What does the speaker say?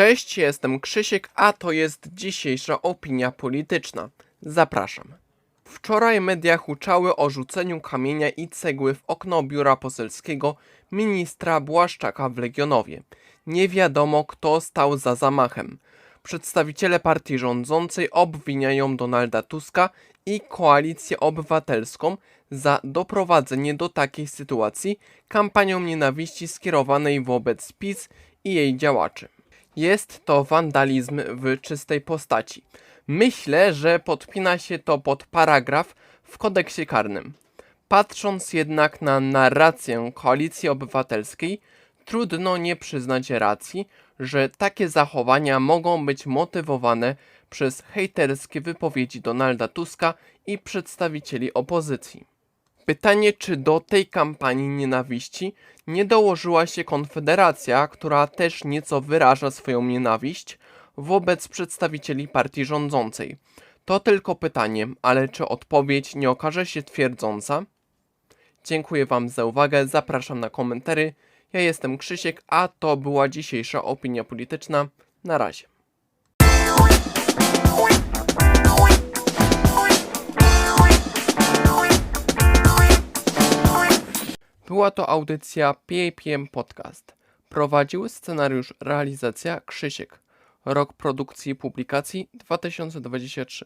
Cześć, jestem Krzysiek, a to jest dzisiejsza opinia polityczna. Zapraszam. Wczoraj media huczały o rzuceniu kamienia i cegły w okno biura poselskiego ministra Błaszczaka w Legionowie. Nie wiadomo, kto stał za zamachem. Przedstawiciele partii rządzącej obwiniają Donalda Tuska i koalicję obywatelską za doprowadzenie do takiej sytuacji kampanią nienawiści skierowanej wobec PiS i jej działaczy. Jest to wandalizm w czystej postaci. Myślę, że podpina się to pod paragraf w kodeksie karnym. Patrząc jednak na narrację koalicji obywatelskiej, trudno nie przyznać racji, że takie zachowania mogą być motywowane przez hejterskie wypowiedzi Donalda Tuska i przedstawicieli opozycji. Pytanie, czy do tej kampanii nienawiści nie dołożyła się Konfederacja, która też nieco wyraża swoją nienawiść wobec przedstawicieli partii rządzącej. To tylko pytanie, ale czy odpowiedź nie okaże się twierdząca? Dziękuję Wam za uwagę, zapraszam na komentary. Ja jestem Krzysiek, a to była dzisiejsza opinia polityczna. Na razie. Była to audycja PAPM Podcast. Prowadził scenariusz realizacja Krzysiek. Rok produkcji publikacji 2023.